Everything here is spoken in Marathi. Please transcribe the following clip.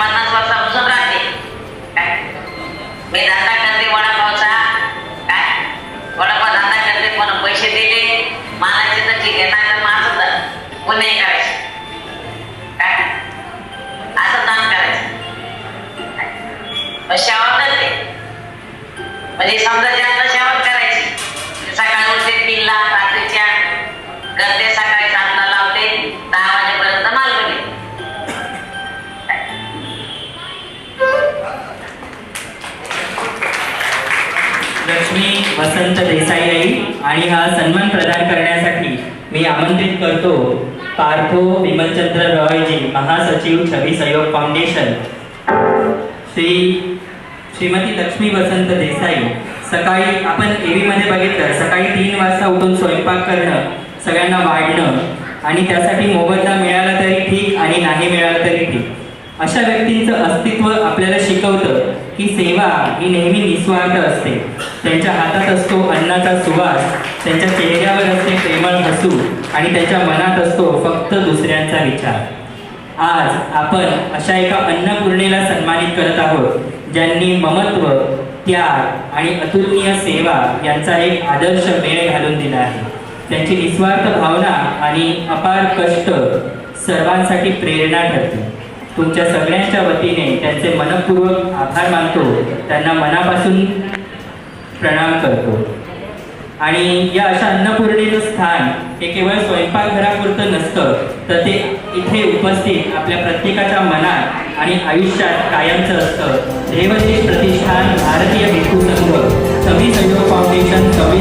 पन्नास राहते मी धंदा करते वडापावचा. काय? वडापाव धंदा करते पण पैसे दिले मानाचे तर ठीक आहे नाही तर माझं तर करायचे. काय? असं दान करायचं. शावर करते. म्हणजे समजा जास्त शावर करायची सकाळी उठते तीनला रात्रीच्या करते लक्ष्मी वसंत देसाई आई आणि हा सन्मान प्रदान करण्यासाठी मी आमंत्रित करतो. पार्थो विमलचंद्र रॉयजी महासचिव छवी सहयोग फाउंडेशन. श्री श्रीमती लक्ष्मी वसंत देसाई सकाळी आपण मध्ये बघितलं सकाळी तीन वाजता उठून स्वयंपाक करणं सगळ्यांना वाढणं आणि त्यासाठी मोबदला मिळाला तरी ठीक आणि नाही मिळाला तरी ठीक. अशा व्यक्तींचं अस्तित्व आपल्याला शिकवतं. ही सेवा ही नेहमी निस्वार्थ असते. त्यांच्या हातात असतो अन्नाचा सुवास त्यांच्या चेहऱ्यावर असते प्रेमळ हसू आणि त्यांच्या मनात असतो फक्त दुसऱ्यांचा विचार. आज आपण अशा एका अन्नपूर्णेला सन्मानित करत आहोत ज्यांनी ममत्व त्याग आणि अतुलनीय सेवा यांचा एक आदर्श मेळ घालून दिला आहे. त्यांची निस्वार्थ भावना आणि अपार कष्ट सर्वांसाठी प्रेरणा ठरते. तुमच्या सगळ्यांच्या वतीने त्यांचे मनपूर्वक आभार मानतो. त्यांना मनापासून प्रणाम करतो. आणि या अशा अन्नपूर्णेचं स्थान हे केवळ स्वयंपाकघरापुरतं नसतं तर ते इथे उपस्थित आपल्या प्रत्येकाच्या मनात आणि आयुष्यात कायमचं असतं. देवदेश प्रतिष्ठान भारतीय भिक्खू संघ कवी सहयोग फाउंडेशन कवी